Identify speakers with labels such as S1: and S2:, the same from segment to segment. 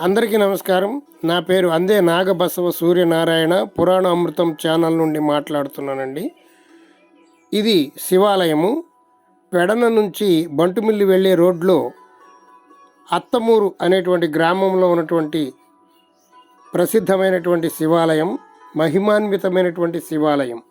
S1: అందరికీ నమస్కారం. నా పేరు అందే నాగబసవ సూర్యనారాయణ పురాణ అమృతం ఛానల్ నుండి మాట్లాడుతున్నానండి. ఇది శివాలయము. పెడన నుంచి బంటుమిల్లి వెళ్ళే రోడ్లో అత్తమూరు అనేటువంటి గ్రామంలో ఉన్నటువంటి ప్రసిద్ధమైనటువంటి శివాలయం మహిమాన్వితమైనటువంటి శివాలయం.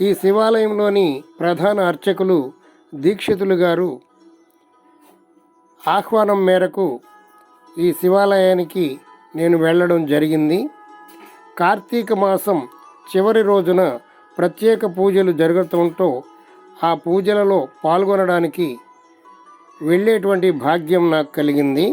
S1: ఈ శివాలయంలోని ప్రధాన అర్చకులు దీక్షితులు గారు ఆహ్వానం మేరకు ఈ శివాలయానికి నేను వెళ్ళడం జరిగింది. కార్తీక మాసం చివరి రోజున ప్రత్యేక పూజలు జరుగుతుంటూ ఆ పూజలలో పాల్గొనడానికి వెళ్ళేటువంటి భాగ్యం నాకు కలిగింది.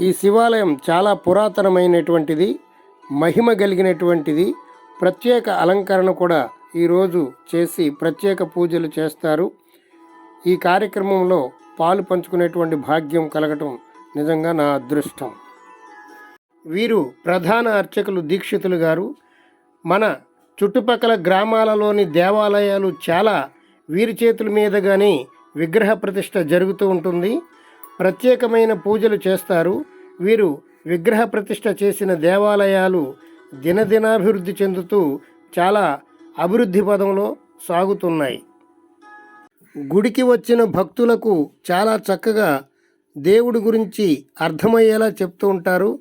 S1: ఈ శివాలయం చాలా పురాతనమైనటువంటిది మహిమ కలిగినటువంటిది. ప్రత్యేక అలంకరణ కూడా ఈరోజు చేసి ప్రత్యేక పూజలు చేస్తారు. ఈ కార్యక్రమంలో పాలు పంచుకునేటువంటి భాగ్యం కలగటం నిజంగా నా అదృష్టం. వీరు ప్రధాన అర్చకులు దీక్షితులు గారు. మన చుట్టుపక్కల గ్రామాలలోని దేవాలయాలు చాలా వీరి చేతుల మీదగానే విగ్రహ ప్రతిష్ట జరుగుతూ ఉంటుంది. ప్రత్యేకమైన పూజలు చేస్తారు. వీరు విగ్రహ ప్రతిష్ట చేసిన దేవాలయాలు దినదినాభివృద్ధి చెందుతూ చాలా అభివృద్ధి పదంలో సాగుతున్నాయి. గుడికి వచ్చిన భక్తులకు చాలా చక్కగా దేవుడి గురించి అర్థమయ్యేలా చెప్తూ ఉంటారు.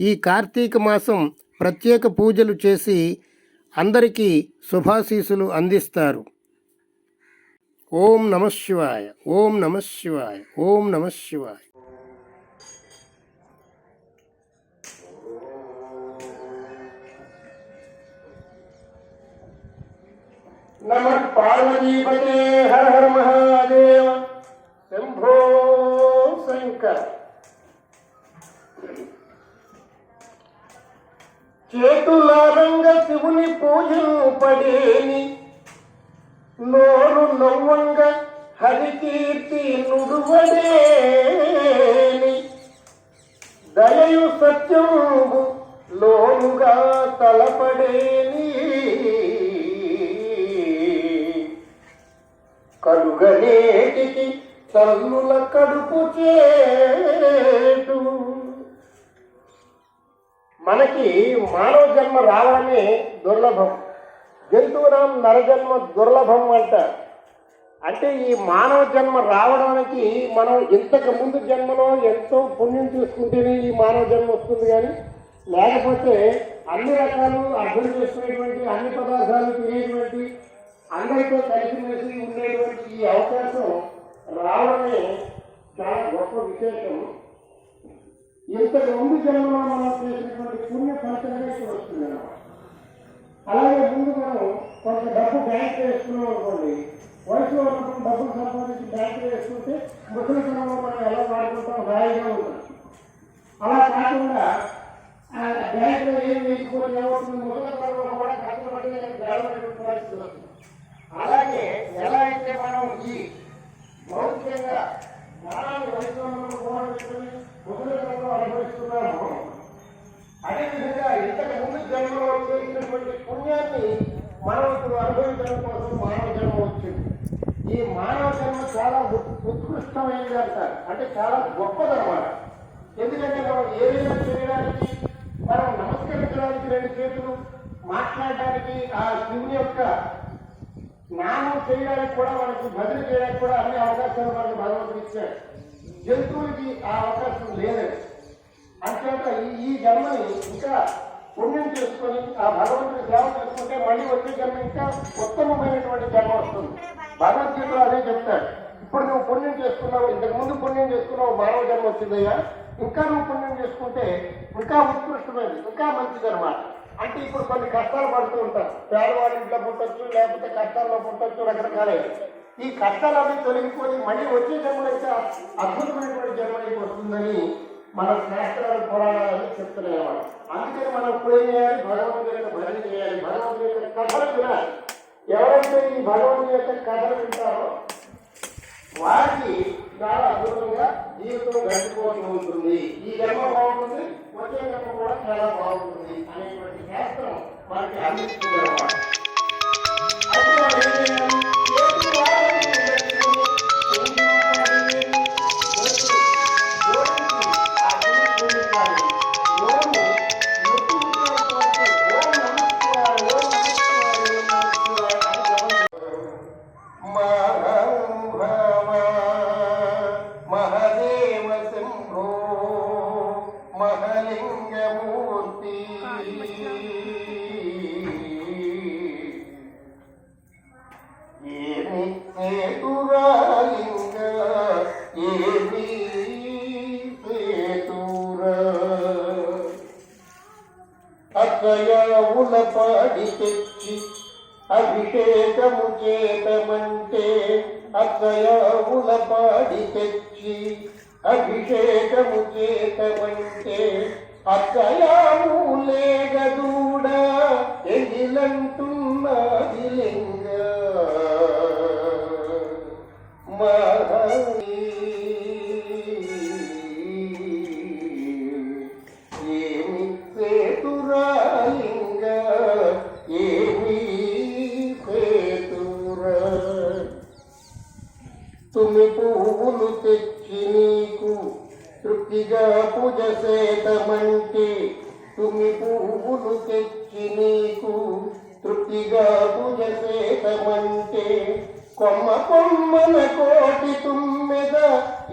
S1: ఈ కార్తీక మాసం ప్రత్యేక పూజలు చేసి అందరికీ శుభాశీసులు అందిస్తారు. ఓం నమ శివాయ ఓం నమ శివాయ ఓం నమ శివాయ. పార్వతీపతే హర హర మహాదేవ శంభో శంకర్ చేతులారంగ శివుని పూజను పడేని నోరు నవ్వంగ హరికీర్తి నుడువడేని. దయయు సత్యంబు లోనుగా తలపడేని. కలుగనేటికి తల్లుల కడుపు చేటు. మనకి మానవ జన్మ రావడమే దుర్లభం. జంతువునాం నరజన్మ దుర్లభం అంటారు అంటే ఈ మానవ జన్మ రావడానికి మనం ఇంతకు ముందు జన్మలో ఎంతో పుణ్యం చూసుకుంటేనే ఈ మానవ జన్మ వస్తుంది కానీ లేకపోతే అన్ని రకాలు అర్థం చేసుకునేటువంటి అన్ని పదార్థాలు తినేటువంటి అందరితో కలిసిమెలిసి ఉండేటువంటి ఈ అవకాశం రావడమే చాలా గొప్ప విశేషం. ఇంతకు ముందు జన్మలో మనం చేసినటువంటి పుణ్య ఫలితంగా ఇక్కడ వస్తుంది అలాగే ముందు మనం కొంత డబ్బు బ్యాంక్ వేసుకున్నాం అనుకోండి వయసులో ఉన్నప్పుడు డబ్బులు సంపాదించి బ్యాంక్ వేసుకుంటే ముసలితనంలో మనం ఎలా వాడుకుంటాం హాయిగా ఉంటాం అలా కాకుండా ఆ బ్యాంకులో ఏం వేసుకోవాలి ఏమవుతుంది? ముసలితనంలో కూడా కష్టపడి నేను పరిస్థితి వస్తుంది. అలాగే ఎలా అయితే మనం ఈ భౌతికంగా జ్ఞానాన్ని వయసులో ఉన్నప్పుడు కూడా అనుభవిస్తున్నాము అదేవిధంగా ఇంతకు ముందు జన్మలో చేసినటువంటి పుణ్యాన్ని మనం ఇప్పుడు అనుభవించడం కోసం మానవ జన్మ వచ్చింది. ఈ మానవ జన్మ చాలా ఉత్- ఉత్కృష్టమైనది అంటారు. అంటే చాలా గొప్పదన్నమాట. ఎందుకంటే మనం ఏదైనా చేయడానికి మనం నమస్కరించడానికి రెండు చేతులు మాట్లాడడానికి ఆ శివుని యొక్క స్నానం చేయడానికి కూడా మనకి బదిలీ చేయడానికి కూడా అన్ని అవకాశాలు మనకి భగవంతుడు ఇచ్చాడు. జంతువులకి ఆ అవకాశం లేదండి. అంతేత ఈ జన్మని ఇంకా పుణ్యం చేసుకొని ఆ భగవంతుడి సేవ చేసుకుంటే మళ్ళీ వచ్చే జన్మ ఇంకా ఉత్తమమైనటువంటి జన్మ వస్తుంది. భగవద్గీతలో అదే చెప్తాడు ఇప్పుడు నువ్వు పుణ్యం చేసుకున్నావు ఇంతకు ముందు పుణ్యం చేసుకున్నావు మానవ జన్మ వచ్చిందయ్యా. ఇంకా నువ్వు పుణ్యం చేసుకుంటే ఇంకా ఉత్కృష్టమైనది ఇంకా మంచిది అనమాట అంటే ఇప్పుడు కొన్ని కష్టాలు పడుతూ ఉంటారు. పేదవాళ్ళ ఇంట్లో పుట్టచ్చు లేకపోతే కష్టాల్లో పుట్టచ్చు రకరకాలే ఈ కష్టాలన్నీ తొలగిపోయి మళ్ళీ వచ్చే జన్మ ఇంకా అద్భుతమైనటువంటి జన్మ వస్తుందని మన శాస్త్రాలు పోరాడాలని చెప్తున్నాయి అందుకని మనం ఇప్పుడు ఏం చేయాలి భగవంతుడి యొక్క భజన చేయాలి భగవంతుడి యొక్క కథలు వినాలి. ఎవరైతే ఈ భగవంతుడి యొక్క కథలు వింటారో వారికి చాలా అద్భుతంగా జీవితం గడిచిపోతూ ఉంటుంది. ఈ జన్మ బాగుంటుంది వచ్చే కూడా చాలా బాగుంటుంది అనేటువంటి శాస్త్రం మనకి అందిస్తుంది
S2: మహలింగమూర్తి ఏమి సేతురాలింగ ఏమి సేతురా అక్కయావుల పాడి తెచ్చి అభిషేకము చేతమంటే అక్కయావుల పాడి తెచ్చి అభిషేకము చేతమంటే అక్కయామూలేగదూడ ఎగిలంటున్నది లింగ మహీ ఏమి సేతురాలింగ ఏమి సేతురా తుమి పువ్వులు తెచ్చి దృష్టి నీకు తృప్తిగా పూజ చేతమంటే తుమి పువ్వులు తెచ్చి నీకు తృప్తిగా పూజ చేతమంటే కొమ్మ కొమ్మన కోటి తుమ్మెద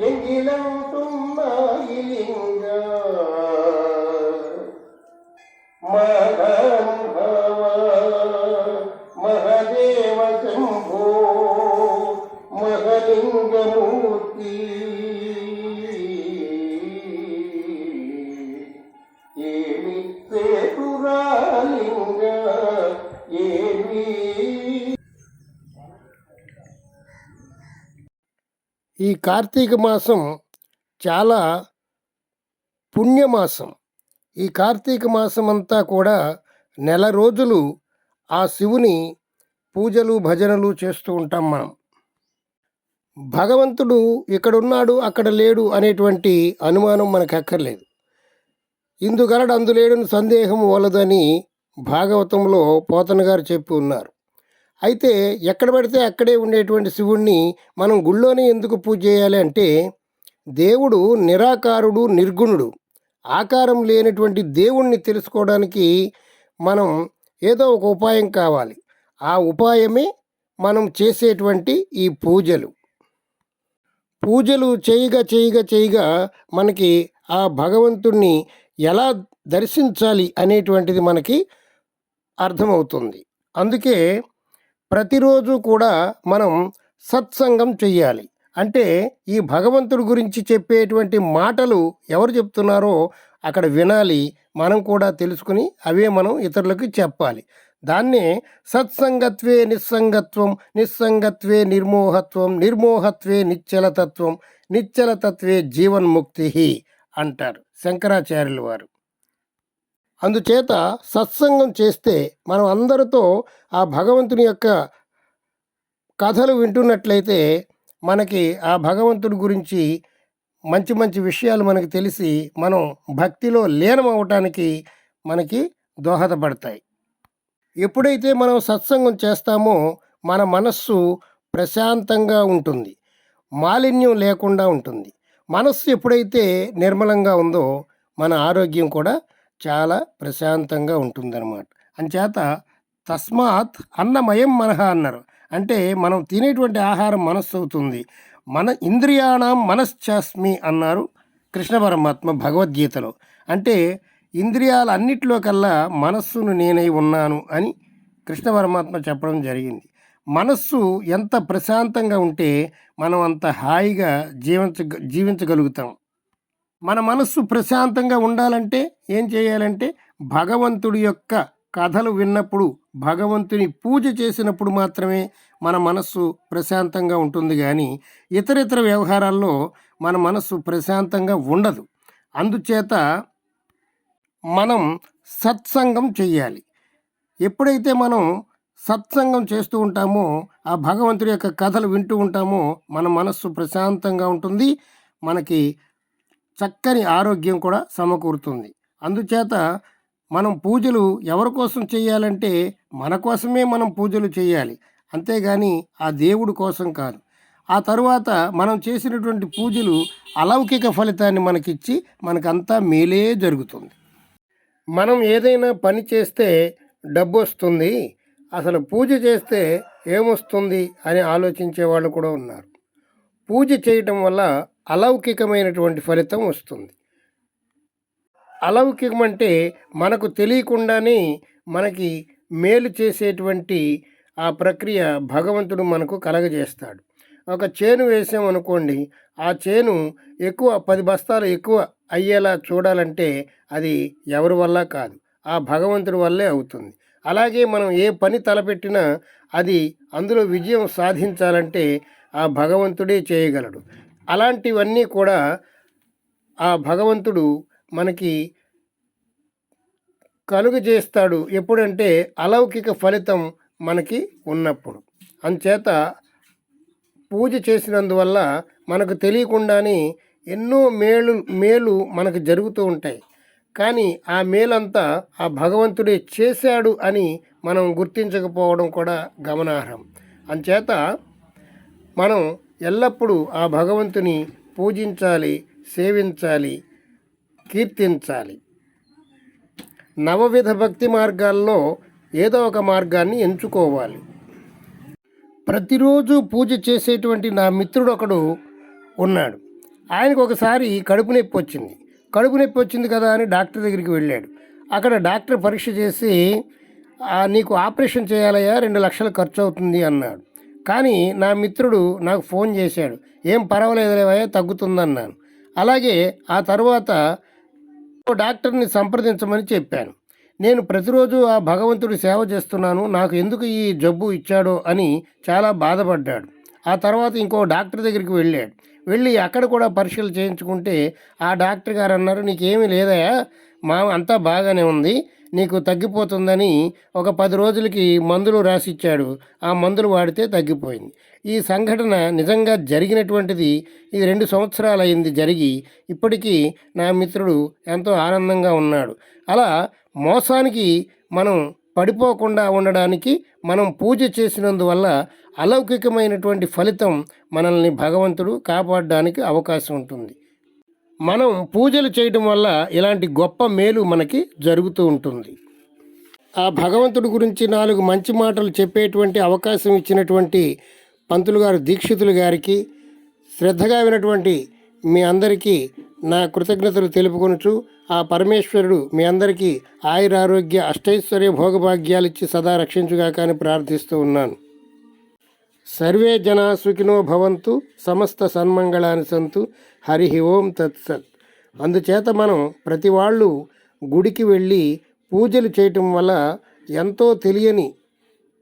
S2: ఎంగిలంటున్నాయి లింగ.
S1: కార్తీక మాసం చాలా పుణ్యమాసం. ఈ కార్తీక మాసం అంతా కూడా నెల రోజులు ఆ శివుని పూజలు భజనలు చేస్తూ ఉంటాం మనం. భగవంతుడు ఇక్కడున్నాడు అక్కడ లేడు అనేటువంటి అనుమానం మనకు అక్కర్లేదు ఇందుగలడు అందులేడని సందేహం వలదని భాగవతంలో పోతన గారు చెప్పి ఉన్నారు. అయితే ఎక్కడ పడితే అక్కడే ఉండేటువంటి శివుణ్ణి మనం గుళ్ళోనే ఎందుకు పూజ చేయాలి అంటే దేవుడు నిరాకారుడు నిర్గుణుడు. ఆకారం లేనటువంటి దేవుణ్ణి తెలుసుకోవడానికి మనం ఏదో ఒక ఉపాయం కావాలి. ఆ ఉపాయమే మనం చేసేటువంటి ఈ పూజలు. పూజలు చేయగా చేయగా చేయగా మనకి ఆ భగవంతుణ్ణి ఎలా దర్శించాలి అనేటువంటిది మనకి అర్థమవుతుంది. అందుకే ప్రతిరోజు కూడా మనం సత్సంగం చెయ్యాలి. అంటే ఈ భగవంతుడి గురించి చెప్పేటువంటి మాటలు ఎవరు చెప్తున్నారో అక్కడ వినాలి మనం కూడా తెలుసుకుని అవే మనం ఇతరులకు చెప్పాలి. దాన్నే సత్సంగత్వే నిస్సంగత్వం నిస్సంగత్వే నిర్మోహత్వం నిర్మోహత్వే నిశ్చలతత్వం నిశ్చలతత్వే జీవన్ముక్తి అంటారు శంకరాచార్యుల వారు. అందుచేత సత్సంగం చేస్తే మనం అందరితో ఆ భగవంతుని యొక్క కథలు వింటున్నట్లయితే మనకి ఆ భగవంతుడి గురించి మంచి మంచి విషయాలు మనకి తెలిసి మనం భక్తిలో లీనం అవటానికి మనకి దోహదపడతాయి. ఎప్పుడైతే మనం సత్సంగం చేస్తామో మన మనస్సు ప్రశాంతంగా ఉంటుంది. మాలిన్యం లేకుండా ఉంటుంది. మనస్సు ఎప్పుడైతే నిర్మలంగా ఉందో మన ఆరోగ్యం కూడా చాలా ప్రశాంతంగా ఉంటుందన్నమాట. అంచేత తస్మాత్ అన్నమయం మనహ అన్నారు. అంటే మనం తినేటువంటి ఆహారం మనస్సు అవుతుంది మన ఇంద్రియాణం మనశ్చాస్మి అన్నారు కృష్ణ పరమాత్మ భగవద్గీతలో. అంటే ఇంద్రియాలన్నిటిలో కల్లా మనస్సును నేనై ఉన్నాను అని కృష్ణ పరమాత్మ చెప్పడం జరిగింది. మనస్సు ఎంత ప్రశాంతంగా ఉంటే మనం అంత హాయిగా జీవించ జీవించగలుగుతాం. మన మనస్సు ప్రశాంతంగా ఉండాలంటే ఏం చేయాలంటే భగవంతుడి యొక్క కథలు విన్నప్పుడు భగవంతుని పూజ చేసినప్పుడు మాత్రమే మన మనస్సు ప్రశాంతంగా ఉంటుంది కానీ ఇతర ఇతర వ్యవహారాల్లో మన మనస్సు ప్రశాంతంగా ఉండదు. అందుచేత మనం సత్సంగం చెయ్యాలి. ఎప్పుడైతే మనం సత్సంగం చేస్తూ ఉంటామో ఆ భగవంతుడి యొక్క కథలు వింటూ ఉంటామో మన మనస్సు ప్రశాంతంగా ఉంటుంది. మనకి చక్కని ఆరోగ్యం కూడా సమకూరుతుంది. అందుచేత మనం పూజలు ఎవరి కోసం చేయాలంటే మన కోసమే మనం పూజలు చేయాలి. అంతేగాని ఆ దేవుడి కోసం కాదు. ఆ తరువాత మనం చేసినటువంటి పూజలు అలౌకిక ఫలితాన్ని మనకిచ్చి మనకంతా మేలే జరుగుతుంది. మనం ఏదైనా పని చేస్తే డబ్బు వస్తుంది అసలు పూజ చేస్తే ఏమొస్తుంది అని ఆలోచించే వాళ్ళు కూడా ఉన్నారు. పూజ చేయటం వల్ల అలౌకికమైనటువంటి ఫలితం వస్తుంది. అలౌకికం అంటే మనకు తెలియకుండానే మనకి మేలు చేసేటువంటి ఆ ప్రక్రియ భగవంతుడు మనకు కలగజేస్తాడు. ఒక చేను వేసామనుకోండి ఆ చేను ఎక్కువ పది బస్తాలు ఎక్కువ అయ్యేలా చూడాలంటే అది ఎవరి వల్ల కాదు ఆ భగవంతుడి వల్లే అవుతుంది. అలాగే మనం ఏ పని తలపెట్టినా అది అందులో విజయం సాధించాలంటే ఆ భగవంతుడే చేయగలడు. అలాంటివన్నీ కూడా ఆ భగవంతుడు మనకి కలుగజేస్తాడు ఎప్పుడంటే అలౌకిక ఫలితం మనకి ఉన్నప్పుడు. అంచేత పూజ చేసినందువల్ల మనకు తెలియకుండానే ఎన్నో మేలు మేలు మనకు జరుగుతూ ఉంటాయి. కానీ ఆ మేలంతా ఆ భగవంతుడే చేశాడు అని మనం గుర్తించకపోవడం కూడా గమనార్హం. అంచేత మనం ఎల్లప్పుడూ ఆ భగవంతుని పూజించాలి సేవించాలి కీర్తించాలి. నవవిధ భక్తి మార్గాల్లో ఏదో ఒక మార్గాన్ని ఎంచుకోవాలి. ప్రతిరోజు పూజ చేసేటువంటి నా మిత్రుడు ఒకడు ఉన్నాడు. ఆయనకు ఒకసారి కడుపు నొప్పి వచ్చింది. కడుపు నొప్పి వచ్చింది కదా అని డాక్టర్ దగ్గరికి వెళ్ళాడు. అక్కడ డాక్టర్ పరీక్ష చేసి నీకు ఆపరేషన్ చేయాలయ్యా రెండు లక్షలు ఖర్చు అవుతుంది అన్నాడు. కానీ నా మిత్రుడు నాకు ఫోన్ చేశాడు. ఏం పర్వాలేదులేవయ్యా తగ్గుతుందన్నాను. అలాగే ఆ తర్వాత డాక్టర్ని సంప్రదించమని చెప్పాను. నేను ప్రతిరోజు ఆ భగవంతుడి సేవ చేస్తున్నాను నాకు ఎందుకు ఈ జబ్బు ఇచ్చాడో అని చాలా బాధపడ్డాడు. ఆ తర్వాత ఇంకో డాక్టర్ దగ్గరికి వెళ్ళాడు. వెళ్ళి అక్కడ కూడా పరీక్షలు చేయించుకుంటే ఆ డాక్టర్ గారు అన్నారు నీకేమీ లేదయా మా అంతా బాగానే ఉంది. నీకు తగ్గిపోతుందని ఒక పది రోజులకి మందులు రాసిచ్చాడు. ఆ మందులు వాడితే తగ్గిపోయింది. ఈ సంఘటన నిజంగా జరిగినటువంటిది ఇది రెండు సంవత్సరాలు అయింది జరిగి ఇప్పటికీ నా మిత్రుడు ఎంతో ఆనందంగా ఉన్నాడు. అలా మోసానికి మనం పడిపోకుండా ఉండడానికి మనం పూజ చేసినందువల్ల అలౌకికమైనటువంటి ఫలితం మనల్ని భగవంతుడు కాపాడడానికి అవకాశం ఉంటుంది. మనం పూజలు చేయడం వల్ల ఇలాంటి గొప్ప మేలు మనకి జరుగుతూ ఉంటుంది. ఆ భగవంతుడి గురించి నాలుగు మంచి మాటలు చెప్పేటువంటి అవకాశం ఇచ్చినటువంటి పంతులు గారు దీక్షితులు గారికి శ్రద్ధగా వినటువంటి మీ అందరికీ నా కృతజ్ఞతలు తెలుపుకొనుచు ఆ పరమేశ్వరుడు మీ అందరికీ ఆయురారోగ్య అష్టైశ్వర్య భోగభాగ్యాలు ఇచ్చి సదా రక్షించుగాక అని ప్రార్థిస్తూ ఉన్నాను. సర్వే జనా సుఖినో భవంతు సమస్త సన్మంగళాన్ని సంతు హరి ఓం తత్సత్ అందుచేత మనం ప్రతి వాళ్ళు గుడికి వెళ్ళి పూజలు చేయటం వల్ల ఎంతో తెలియని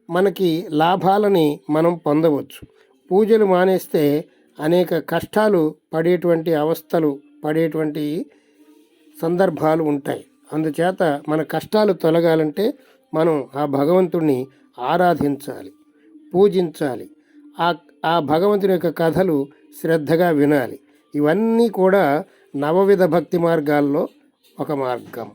S1: మనకి లాభాలని మనం పొందవచ్చు. పూజలు మానేస్తే అనేక కష్టాలు పడేటువంటి అవస్థలు పడేటువంటి సందర్భాలు ఉంటాయి. అందుచేత మన కష్టాలు తొలగాలంటే మనం ఆ భగవంతుణ్ణి ఆరాధించాలి. పూజించాలి. ఆ ఆ భగవంతుని యొక్క కథలు శ్రద్ధగా వినాలి. ఇవన్నీ కూడా నవవిధ భక్తి మార్గాల్లో ఒక మార్గం.